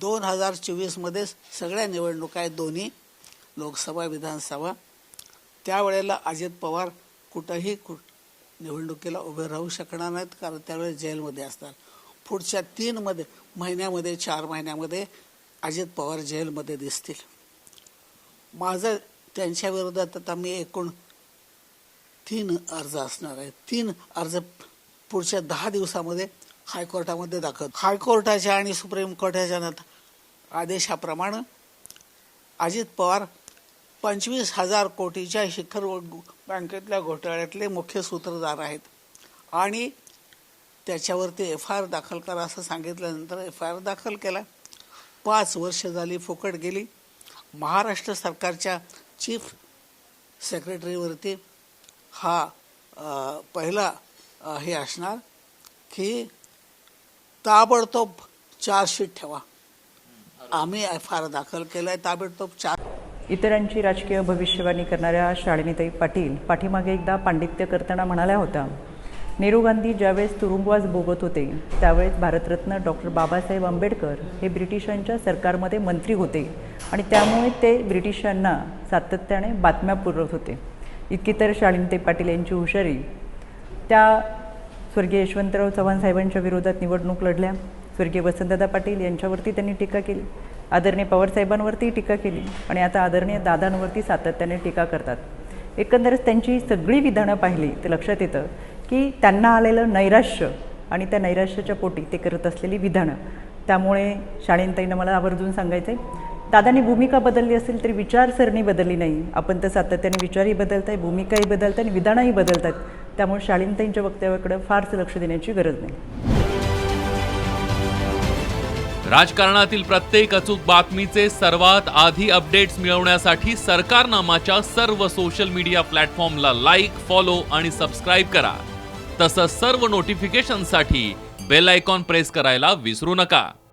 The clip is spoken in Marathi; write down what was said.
दोन हजार चोवीसमध्ये सगळ्या निवडणुका आहेत दोन्ही लोकसभा विधानसभा. त्यावेळेला अजित पवार कुठंही कु निवडणुकीला उभे राहू शकणार नाहीत कारण त्यावेळेस जेलमध्ये असतात. पुढच्या तीनमध्ये महिन्यामध्ये चार महिन्यामध्ये अजित पवार जेलमध्ये दिसतील. माझं त्यांच्या विरोधात आता मी एकूण तीन अर्ज असणार आहेत तीन अर्ज पुढच्या दहा दिवसामध्ये हायकोर्टामध्ये दाखल. हायकोर्टाच्या आणि सुप्रीम कोर्टाच्या आदेशाप्रमाणे अजित पवार पंचवीस हजार कोटीच्या शिखर बँकेतल्या घोटाळ्यातले मुख्य सूत्रधार आहेत. आणि त्याच्यावरती एफ आय आर दाखल करा असं सांगितल्यानंतर एफ आय आर दाखल केला. पाच वर्ष झाली फुकट गेली. महाराष्ट्र सरकारच्या चीफ सेक्रेटरीवरती हा पहिला हे असणार की ताबडतोब चार्जशीट ठेवा. आम्ही एफ आय आर दाखल केलाय आहे ताबडतोब चार इतरांची राजकीय भविष्यवाणी करणाऱ्या शाळिनीताई पाटील पाठीमागे एकदा पांडित्य करताना म्हणाल्या होत्या. नेहरू गांधी ज्यावेळेस तुरुंगवास भोगत होते त्यावेळेस भारतरत्न डॉक्टर बाबासाहेब आंबेडकर हे ब्रिटिशांच्या सरकारमध्ये मंत्री होते आणि त्यामुळे ते ब्रिटिशांना सातत्याने बातम्या पुरवत होते. इतकी तर शाळिनीताई पाटील यांची हुशारी. त्या स्वर्गीय यशवंतराव चव्हाण साहेबांच्या विरोधात निवडणूक लढल्या. स्वर्गीय वसंतदादा पाटील यांच्यावरती त्यांनी टीका केली. आदरणीय पवारसाहेबांवरती टीका केली आणि आता आदरणीय दादांवरती सातत्याने टीका करतात. एकंदरच त्यांची सगळी विधानं पाहिली तर लक्षात येतं की त्यांना आलेलं नैराश्य आणि त्या नैराश्याच्या पोटी ते करत असलेली विधानं. त्यामुळे शाळेंताईनं मला आवर्जून सांगायचं आहे दादांनी भूमिका बदलली असेल तरी विचारसरणी बदलली नाही. आपण तर सातत्याने विचारही बदलत आहे भूमिकाही बदलत आहे आणि विधानही बदलतात त्यामुळे शालिनताईंच्या वक्तव्याकडे फारसं लक्ष देण्याची गरज नाही. राजकारणातील प्रत्येक अचूक बातमीचे सर्वात आधी अपडेट्स मिळवण्यासाठी सरकारनामाच्या सर्व सोशल मीडिया प्लॅटफॉर्मला लाईक फॉलो आणि सबस्क्राईब करा. तसंच सर्व नोटिफिकेशनसाठी बेल आयकॉन प्रेस करायला विसरू नका.